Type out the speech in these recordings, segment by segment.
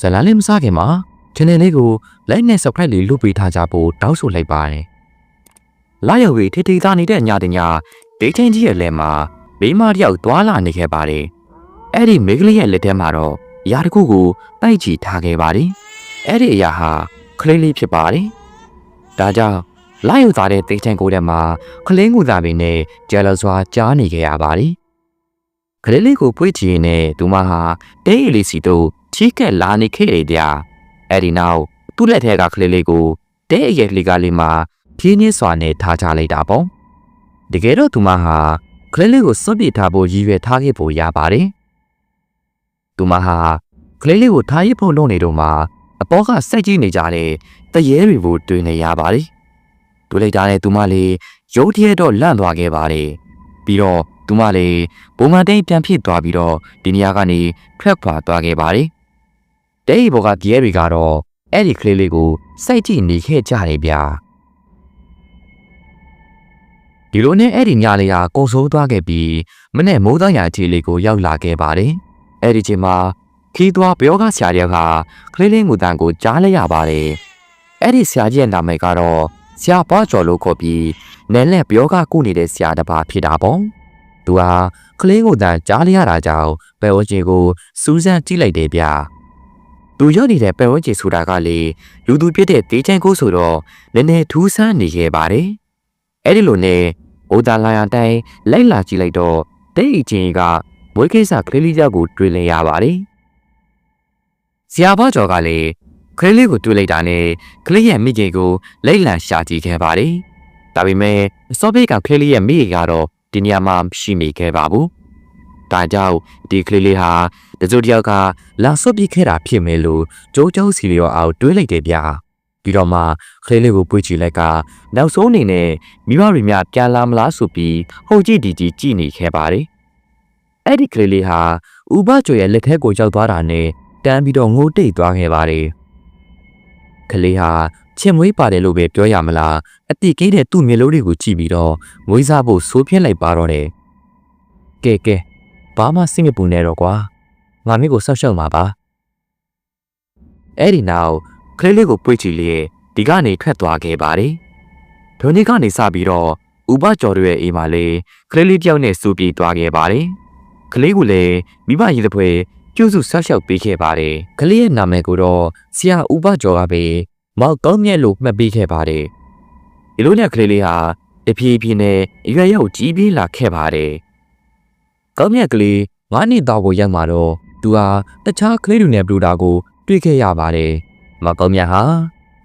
ဇလန်လေးမစားခင်မှာ channel လေးကို like နဲ့ subscribe လေးလုပ်ပေးထားကြဖို့တောင်းဆိုလိုက်ပါတယ်။လာရောက်ပြီးထိထိသားနေတဲ့ညတညဒေးချင်းကြီးရဲ့လက်မှာမိန်းမတစ်ယောက်သွာလာနေခဲ့ပါတယ်။အဲ့ဒီမိန်းကလေးရဲ့လက်ထဲမှာတော့အရာတစ်ခုကိုတိုက်ချီထားခဲ့ပါတယ်။အဲ့ဒီအရာဟာကလေးလေးဖြစ်ပါတယ်။ဒါကြောင့်လာရောက်သားတဲ့ဒေးချင်းကိုယ်ထဲမှာကလေးငူသားပင်နဲ့ဂျယ်လစွာကြားနေခဲ့ရပါတယ်။ကလေးလေးကိုပွေးချင်နဲ့သူမဟာတဲရီလေးစီတို့ ချီးကက်လာနေခဲ့တယ်ဗျာ။အဲ့ဒီနောက်သူ့လက်ထဲကကလေးလေးကိုတဲအရဲ့လေးကလေးမှာဖြင်းနှင်းစွာနဲ့ထားချလိုက်တာပေါ့။တကယ်တော့သူမဟာကလေးလေးကိုစွန့်ပစ်ထားဖို့ရည်ရွယ်ထားခဲ့ဖို့ရပါတယ်။သူမဟာကလေးလေးကိုထားရဖို့လုပ်နေတော့မှအပေါ်ကစိုက်ကြည့်နေကြတဲ့တရေတွေကိုတွေ့နေရပါတယ်။တွေ့လိုက်တာနဲ့သူမလေးရုတ်တရက်တော့လန့်သွားခဲ့ပါတယ်။ပြီးတော့သူမလေးဘုံမတိတ်ပြန်ဖြစ်သွားပြီးတော့ဒီနေရာကနေထွက်ခွာသွားခဲ့ပါတယ်။ တဲရီဘောကတရေတွေကတော့အဲ့ဒီကလေးလေးကိုစိုက်ကြည့်နေခဲ့ကြတယ်ဗျာ။ဒီလိုနဲ့အဲ့ဒီညလေးဟာကုံဆိုးသွားခဲ့ပြီးမနေ့မိုးသားရာအခြေလေးကိုရောက်လာခဲ့ပါတယ်။အဲ့ဒီချိန်မှာခီးသွားဘယောကဆရာတယောက်ကကလေးလေးငူတန်ကိုကြားလိုက်ရပါတယ်။အဲ့ဒီဆရာကြီးရဲ့နာမည်ကတော့ဆရာပွားကျော်လို့ခေါ်ပြီးနယ်လက်ဘယောကကုနေတဲ့ဆရာတစ်ပါးဖြစ်တာပေါ့။သူဟာကလေးငူတန်ကြားလိုက်ရတာကြောင့်ပဲဝချင်းကိုစူးစမ်းကြည့်လိုက်တယ်ဗျ။ သူရောက်နေတဲ့ပဲဝချင်းဆိုတာကလေလူသူဖြစ်တဲ့တေးချန်ကိုဆိုတော့နည်းနည်းထူးဆန်းနေခဲ့ပါတယ်။အဲ့ဒီလိုနဲ့အိုဒါလာရန်တိုင်းလိုက်လာကြည့်လိုက်တော့တဲ့အချင်းကမွေးကိစ္စကလေးလေးယောက်ကိုတွေ့လင်ရပါတယ်။ဆရာဘကျော်ကလည်းကလေးလေးကိုတွေ့လိုက်တာနဲ့ကလေးရဲ့မိခင်ကိုလိုက်လံရှာကြည့်ခဲ့ပါတယ်။ဒါပေမဲ့အစောပိတ်ကကလေးလေးရဲ့မိခင်ကတော့ဒီနေရာမှာရှိမိခဲ့ပါဘူး။ ဒါကြောင့်ဒီကလေးလေးဟာတစုတယောက်ကလာဆွတ်ပြစ်ခဲ့တာဖြစ်မယ်လို့ကြိုးကြိုးစီလျော်အောင်တွေးလိုက်တယ်ဗျာ။ပြီးတော့မှကလေးလေးကိုပွေ့ချီလိုက်ကနောက်ဆုံးအနေနဲ့မိဘတွေများပြန်လာမလားဆိုပြီးဟုတ်ကြည့်ဒီကြည့်ကြည့်နေခဲ့ပါတယ်။အဲ့ဒီကလေးလေးဟာဥပကျော်ရဲ့လက်ထဲကိုရောက်သွားတာနဲ့တန်းပြီးတော့ငိုတိတ်သွားခဲ့ပါတယ်။ကလေးဟာချင်မွေးပါတယ်လို့ပဲပြောရမလားအတိကိတဲ့သူ့မျက်လုံးတွေကိုကြည့်ပြီးတော့မွေးစားဖို့ဆိုးပြင်းလိုက်ပါတော့တယ်။ကဲကဲ ဘာမှစိတ်မပူနဲ့တော့ကွာ။ငါမင်းကိုဆောက်ရှောက်မှာပါ။အဲ့ဒီနောက်ကလေးလေးကိုပွေ့ချီလေးဒီကနေထွက်သွားခဲ့ပါတယ်။ဒုန်ဒီကနေစပြီးတော့ဥပကျော်တို့ရဲ့အိမ်မှာလေကလေးလေးတယောက်နဲ့စူပြေးသွားခဲ့ပါတယ်။ကလေးကလည်းမိဘရင်တဲ့ဖွဲကျုပ်စုဆောက်ရှောက်ပေးခဲ့ပါတယ်။ကလေးရဲ့နာမည်ကိုတော့ဆရာဥပကျော်ကပဲမောက်ကောင်းမြတ်လို့မှတ်ပေးခဲ့ပါတယ်။ဒီလိုနဲ့ကလေးလေးဟာတဖြည်းဖြည်းနဲ့အရွယ်ရောက်ကြီးပြင်းလာခဲ့ပါတယ်။ ကောင်းမြတ်ကလေးငါးနှစ်သားကိုရောက်มาတော့သူဟာတခြားကလေးတွေနဲ့ပြူတာကို တွေ့ခဲ့ရပါတယ်။မကောင်းမြတ်ဟာ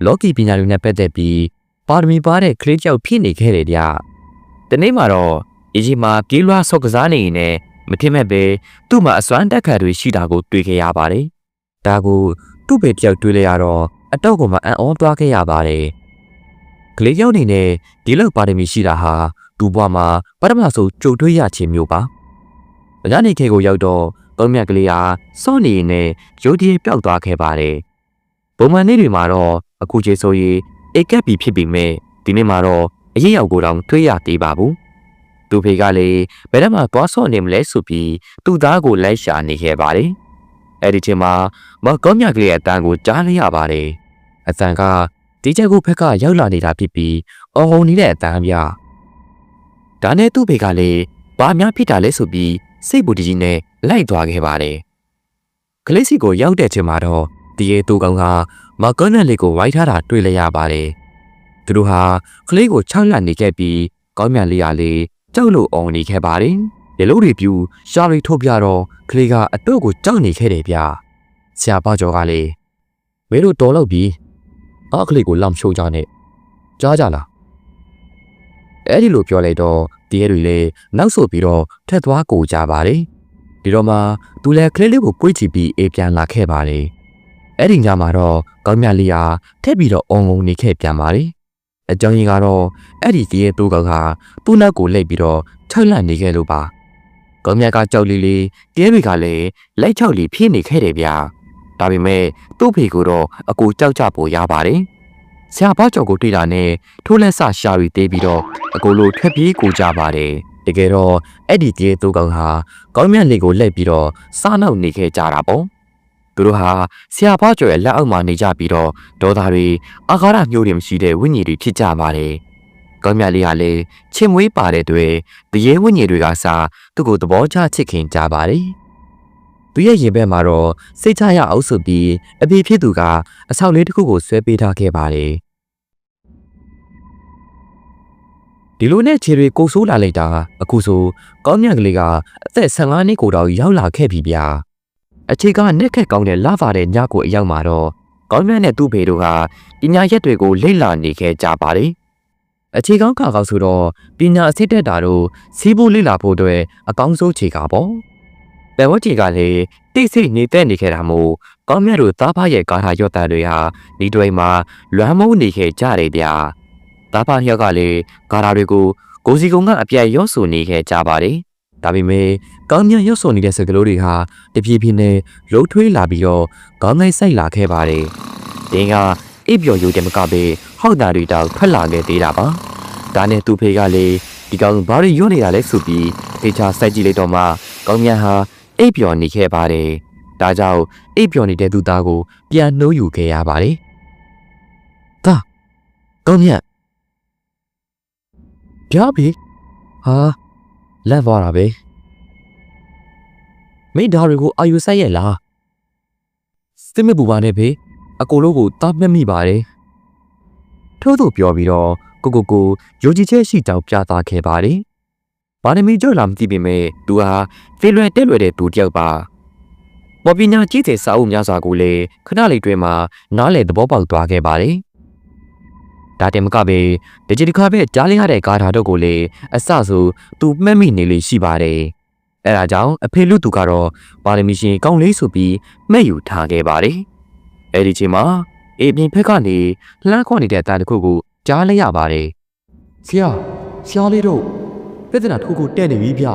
လော်ကီပညာတွေနဲ့ပတ်သက်ပြီးပါရမီပါတဲ့ကလေးကြောက်ဖြစ်နေခဲ့တယ်ဗျ။ဒီနေ့မှာတော့အကြီးမှာပြေးလွှားဆော့ကစားနေရင်လည်းမထင်မဲ့ပဲသူ့မှာအစွမ်းတက်ခတ်တွေရှိတာကိုတွေ့ခဲ့ရပါတယ်။ဒါကိုသူ့ပေတယောက်တွေ့လိုက်ရတော့အတော့ကိုမှအံ့ဩသွားခဲ့ရပါတယ်။ကလေးယောက်နေနဲ့ဒီလောက်ပါရမီရှိတာဟာသူ့ဘဝမှာပထမဆုံးကြုံတွေ့ရခြင်းမျိုးပါ။ ညနေခေကိုရောက်တော့သုံးမြတ်ကလေးဟာစော့နေရင်နဲ့ရုတ်တရက်ပျောက်သွားခဲ့ပါတယ်။ပုံမှန်နေ့တွေမှာတော့အခုချိန်ဆိုရင်အိတ်ကပ်ပြီဖြစ်ပြီမဲ့ဒီနေ့မှာတော့အရေးရောက်ကိုတောင်တွေးရသေးပါဘူး။သူဖေကလည်းဘယ်တော့မှသွားဆော့နေမလဲဆိုပြီးသူ့သားကိုလိုက်ရှာနေခဲ့ပါတယ်။အဲ့ဒီချိန်မှာမကောင်းမြတ်ကလေးရဲ့အတန်ကိုကြားလိုက်ရပါတယ်။အတန်ကဒီချက်ကိုဖက်ကရောက်လာနေတာဖြစ်ပြီးအော်ဟုန်နေတဲ့အတန်ပြ။ဒါနဲ့သူ့ဖေကလည်းဘာများဖြစ်တာလဲဆိုပြီး စိတ်ပူတကြီးနဲ့လိုက်သွားခဲ့ပါတယ်။ကလေးစီကိုရောက်တဲ့ချိန်မှာတော့ဒီရဲ့သူကောင်ကမကောနက်လေးကိုဝိုက်ထားတာတွေ့လိုက်ရပါတယ်။သူတို့ဟာကလေးကို၆လက်နေခဲ့ပြီးကောင်းမြတ်လေးရလေးကြောက်လို့အောင်နေခဲ့ပါတယ်။ရေလုံးတွေပြူရှာရီထုတ်ပြတော့ကလေးကအတော့ကိုကြောက်နေခဲ့တယ်ဗျ။ဆရာပါကျော်ကလည်းမင်းတို့တော်လောက်ပြီ။အားကလေးကိုလောင်ရှိုးကြနဲ့။ကြားကြလား။အဲ့ဒီလိုပြောလိုက်တော့ဒီ ရဲတွေလည်းနောက်ဆုတ်ပြီးတော့ထက်သွားကိုကြပါတယ်။ဒီတော့မှသူလည်းကလေးလေးကိုပွေ့ချပြီးအေးပြန်လာခဲ့ပါတယ်။အဲ့ဒီညမှာတော့ကောင်းမြတ်လေးဟာထက်ပြီးတော့အုံအုံနေခဲ့ပြန်ပါတယ်။အကြောင်းရင်းကတော့အဲ့ဒီကြီးရဲ့တိုးကောင်ကသူ့နောက်ကိုလှိပ်ပြီးတော့ထောက်လန့်နေခဲ့လို့ပါ။ကောင်းမြတ်ကကြောက်လီလီတဲတွေကလည်းလက်ချောက်လီဖြစ်နေခဲ့တယ်ဗျာ။ဒါပေမဲ့သူ့ဖေကတော့အကူကြောက်ကြပိုရပါတယ်။ ဆရာဘောက်ကျော်ကိုတွေ့တာနဲ့ထိုးလက်ဆရှာပြီးတေးပြီးတော့အကူလိုထွက်ပြေးကိုကြပါတယ်။တကယ်တော့အဲ့ဒီကြီးရဲ့တိုးကောင်ဟာကောင်းမြတ်လေးကိုလှည့်ပြီးတော့စားနောက်နေခဲ့ကြတာပေါ့။သူတို့ဟာဆရာဖွားကျော်ရဲ့လက်အောက်မှာနေကြပြီးတော့ဒေါသတွေအာဃာတမျိုးတွေမရှိတဲ့ဝိညာဉ်တွေဖြစ်ကြပါတယ်။ကောင်းမြတ်လေးဟာလည်းချစ်မွေးပါတဲ့တွေ့တရေဝိညာဉ်တွေကစားသူ့ကိုသဘောကျချစ်ခင်ကြပါတယ်။သူရဲ့ရင်ဘက်မှာတော့စိတ်ချရအောင်ဆိုပြီးအဖေဖြစ်သူကအဆောက်လေးတစ်ခုကိုဆွဲပေးထားခဲ့ပါတယ်။ ဒီလိုနဲ့ခြေတွေကိုဆိုးလာလိုက်တာအခုဆိုကောင်းမြတ်ကလေးကအသက်15နှစ်ကိုတော့ရောက်လာခဲ့ပြီဗျာ။အခြေကနက်ခက်ကောင်းတဲ့လာဖာတဲ့ညကိုအရောက်မှာတော့ကောင်းမြတ်နဲ့သူ့ဖေတို့ဟာပညာရက်တွေကိုလေ့လာနေခဲ့ကြပါတယ်။အခြေကောင်းခါကောက်ဆိုတော့ပညာအစစ်တက်တာတို့စီးဖို့လေ့လာဖို့အတွက်အကောင်းဆုံးခြေကပေါ့။ဘယ်ဝတ်တီကလည်းတိတ်ဆိတ်နေတဲ့နေခဲ့တာမို့ကောင်းမြတ်တို့သားဖရဲ့ကာထာရော့တန်တွေဟာဒီတွေမှာလွမ်းမိုးနေခဲ့ကြတယ်ဗျာ။ သားဖလျောက်ကလည်းကာထာတွေကိုကိုစီကုံကအပြတ်ရော့ဆိုနေခဲ့ကြပါတယ်။ဒါပေမဲ့ကောင်းမြတ်ရော့ဆိုနေတဲ့စကလို့တွေဟာတပြေးပြေးနဲ့လှုပ်ထွေးလာပြီးတော့ခေါင်းငိုက်ဆိုင်လာခဲ့ပါတယ်။တင်းကအိပ်ပျော်ယူတယ်မကပဲဟောက်တာတွေတောင်ထွက်လာခဲ့သေးတာပါ။ဒါနဲ့သူ့ဖေကလည်းဒီကောင်ဘာတွေရွနေတာလဲဆိုပြီးတေချာစိုက်ကြည့်လိုက်တော့မှကောင်းမြတ်ဟာအိပ်ပျော်နေခဲ့ပါတယ်။ဒါကြောင့်အိပ်ပျော်နေတဲ့သူသားကိုပြန်နှိုးယူခဲ့ရပါတယ်။ဒါကောင်းမြတ် ပြားပြီဟာလက်သွားတာပဲမိဒါတွေကိုအာယူဆိုင်ရဲ့လားစစ်မပူပါနဲ့ဖေအကိုလို့ကိုတားမက်မိပါတယ်ထို့သူပြောပြီးတော့ကိုကိုကိုယိုကြည်ချက်ရှိကြောင်ပြသခဲ့ပါတယ်ဘာနမီကြောက်လာမသိပေမဲ့သူဟာဖေလွယ်တက်လွယ်တဲ့သူတယောက်ပါမော်ပညာကြီးတဲ့စာအုပ်များစွာကိုလည်းခဏလေးတွင်မှနားလေသဘောပေါက်သွားခဲ့ပါတယ် ဒါတင်မကပဲဒီဂျီတခါပဲကြားလိုက်ရတဲ့ကားထာတို့ကိုလည်းအစဆိုသူမှတ်မိနေလေရှိပါတယ်။အဲဒါကြောင့်အဖေလူသူကတော့ပါရမီရှင်ကောင်းလေးဆိုပြီးမှတ်ယူထားခဲ့ပါတယ်။အဲဒီချိန်မှာအေပြင်ဖက်ကနေလှမ်းခေါ်နေတဲ့အတန်တစ်ခုကိုကြားလိုက်ရပါတယ်ဆရာဆရာလေးတို့ပြဿနာတစ်ခုခုတက်နေပြီဗျ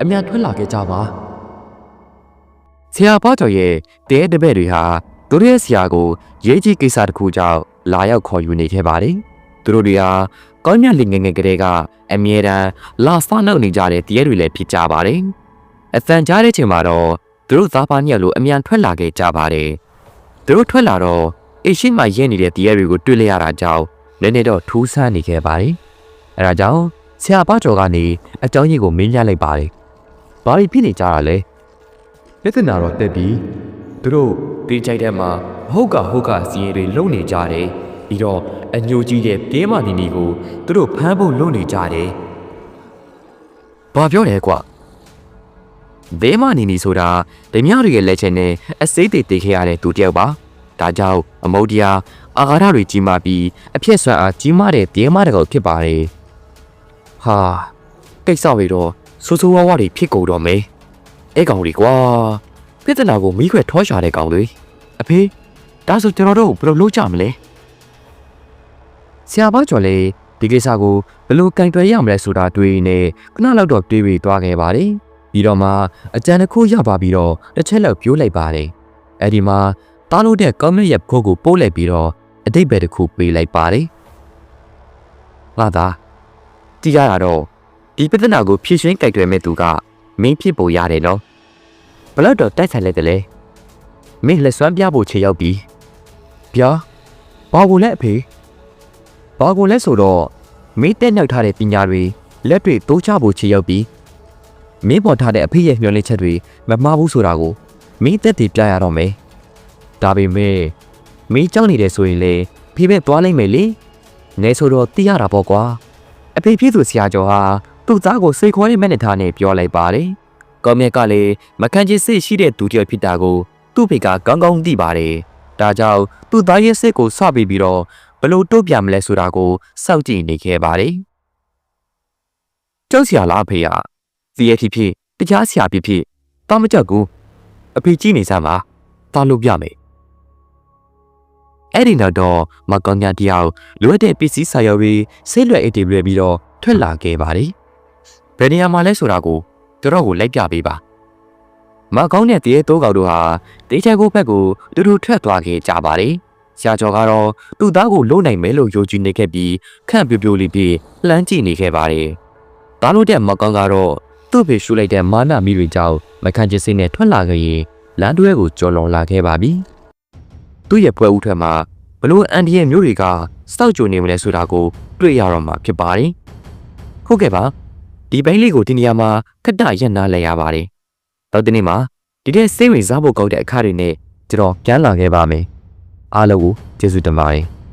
အမြန်ထွက်လာခဲ့ကြပါ။ဆရာပါတော်ရဲ့တဲတပည့်တွေဟာသူတို့ရဲ့ဆရာကိုရေးကြီးကိစ္စတစ်ခုကြောင့် လာရောက်ခေါ်ယူနေခဲ့ပါတယ်။သူတို့တွေဟာကောင်းမြတ်လင်ငယ်ငယ်ကလေးကအမြဲတမ်းလာစနှုတ်နေကြတဲ့တရေတွေလည်းဖြစ်ကြပါတယ်။အတန်ကြားတဲ့ချိန်မှာတော့သူတို့သားပါညက်လိုအမြန်ထွက်လာခဲ့ကြပါတယ်။သူတို့ထွက်လာတော့အရှိမရဲနေတဲ့တရေတွေကိုတွေ့လိုက်ရတာကြောင့်လည်းနေတော့ထူးဆန်းနေခဲ့ပါတယ်။အဲဒါကြောင့်ဆရာပါတော်ကနေအကြောင်းကြီးကိုမင်းညှလိုက်ပါတယ်။ဘာလို့ဖြစ်နေကြတာလဲပြဿနာတော့တက်ပြီ သူတို့ဒီကြိုက်တဲ့မှာဟုတ်ကဟုတ်ကစီရင်တွေလုံနေကြတယ်ပြီးတော့အညိုကြီးတဲ့ပြင်းမနီနီကိုသူတို့ဖမ်းဖို့လုံနေကြတယ်ဘာပြောလဲကွာဒေမနီနီဆိုတာဓမြတွေရဲ့လက်ချက်နဲ့အစိမ့်တွေတေခဲ့ရတဲ့သူတယောက်ပါဒါကြောင့်အမုတ်တရားအာဃာတတွေကြီးမားပြီးအဖြစ်ဆွမ်းအားကြီးမားတဲ့ပြင်းမတကောင်ဖြစ်ပါတယ်ဟာကိစ္စတွေတော့ဆိုးဆိုးဝါးဝါတွေဖြစ်ကုန်တော့မယ်အဲ့ကောင်တွေကွာ ပြဿနာကိုမိခွဲထောရှာတဲ့ကောင်တွေအဖေဒါဆိုကျွန်တော်တို့ဘယ်လိုလုပ်ကြမလဲဆရာမကျော်လေးဒီကိစ္စကိုဘယ်လိုကင်တွယ်ရမလဲဆိုတာတွေးနေခဏလောက်တော့တွေးပြီးသွားခဲ့ပါတယ်ပြီးတော့မှအကြံတစ်ခုရပါပြီးတော့တစ်ချက်လောက်ပြိုးလိုက်ပါတယ်အဲ့ဒီမှာတားလို့တဲ့ကွန်မန့်ရဲ့ခိုးကိုပို့လိုက်ပြီးတော့အတိတ်ပဲတစ်ခုပေးလိုက်ပါတယ်ငါသာတီးရတာတော့ဒီပြဿနာကိုဖြည့်ရှင်းကြိုက်တွယ်မဲ့သူကမင်းဖြစ်ပေါ်ရတယ်နော် ဘလောက်တော့တိုက်ဆိုင်လိုက်တယ်လေမင်းလက်စွမ်းပြဖို့ခြေရောက်ပြီဗျာဘာကိုလဲအဖေဘာကိုလဲဆိုတော့မင်းတက်နောက်ထားတဲ့ပညာတွေလက်တွေတိုးချဖို့ခြေရောက်ပြီမင်းပေါ်ထားတဲ့အဖေရဲ့မျှော်လင့်ချက်တွေမမှားဘူးဆိုတာကိုမင်းတက်တည်ပြရတော့မယ်ဒါပေမဲ့မင်းကြောက်နေတယ်ဆိုရင်လေဖေပဲသွားလိုက်မယ်လေနဲဆိုတော့သိရတာပေါ့ကွာအဖေဖြစ်သူဆရာကျော်ဟာသူ့သားကိုစိတ်ခေါ်တဲ့မျက်နှာထားနဲ့ပြောလိုက်ပါတယ် ကောမြက်ကလည်းမခန့်ချစ်စိတ်ရှိတဲ့သူတစ်ယောက်ဖြစ်တာကိုသူ့ဖေကကောင်းကောင်းသိပါတယ်ဒါကြောင့်သူ့သားရဲ့စိတ်ကိုဆွပေးပြီးတော့ဘယ်လို့တိုးပြမလဲဆိုတာကိုစောင့်ကြည့်နေခဲ့ပါတယ်ကျောက်ဆရာလားအဖေကစီရဖြစ်ဖြစ်တရားဆရာဖြစ်ဖြစ်တာမကြက်ကူအဖေကြည့်နေစမ်းပါတာလို့ပြမယ်အဲ့ဒီနောက်တော့မကောင်ညာတယောက်လိုအပ်တဲ့ပစ္စည်းစာရွက်တွေဆိတ်လွယ်အိတ်တွေလွယ်ပြီးတော့ထွက်လာခဲ့ပါတယ်ဘယ်နေရာမှာလဲဆိုတာကို တို့တော့ကိုလိုက်ပြပေးပါမကောင်းတဲ့တရေတိုးကောင်တို့ဟာတေးချဲကိုဘက်ကိုတူတူထွက်သွားခဲ့ကြပါတယ်ဆရာကျော်ကတော့သူ့သားကိုလုံနိုင်မယ်လို့ယုံကြည်နေခဲ့ပြီးခန့်ပြိုပြိုလေးပြီးလှမ်းကြည့်နေခဲ့ပါတယ်သားလို့တဲ့မကောင်းကတော့သူ့ဖေရှူလိုက်တဲ့မာနမီတွေကြောင့်မခန့်ချစ်စိတ်နဲ့ထွက်လာခဲ့ရင်လမ်းတွဲကိုကျော်လွန်လာခဲ့ပါပြီ။သူ့ရဲ့ပွဲဦးထွက်မှာဘလို့အန်ဒီရဲ့မျိုးတွေကစောက်ကြိုနေမလဲဆိုတာကို တွေ့ရတော့မှာဖြစ်ပါတယ်။ဟုတ်ကဲ့ပါ ဒီဘိုင်းလေးကိုဒီနေရာမှာခက်တရက်နာလဲရပါတယ်။တော့ဒီနေ့မှာဒီတဲ့စိတ်ဝင်စားဖို့ကောင်းတဲ့အခါတွေနဲ့ကျွန်တော်ပြန်လာခဲ့ပါမယ်။အားလုံးကိုကျေးဇူးတင်ပါတယ်။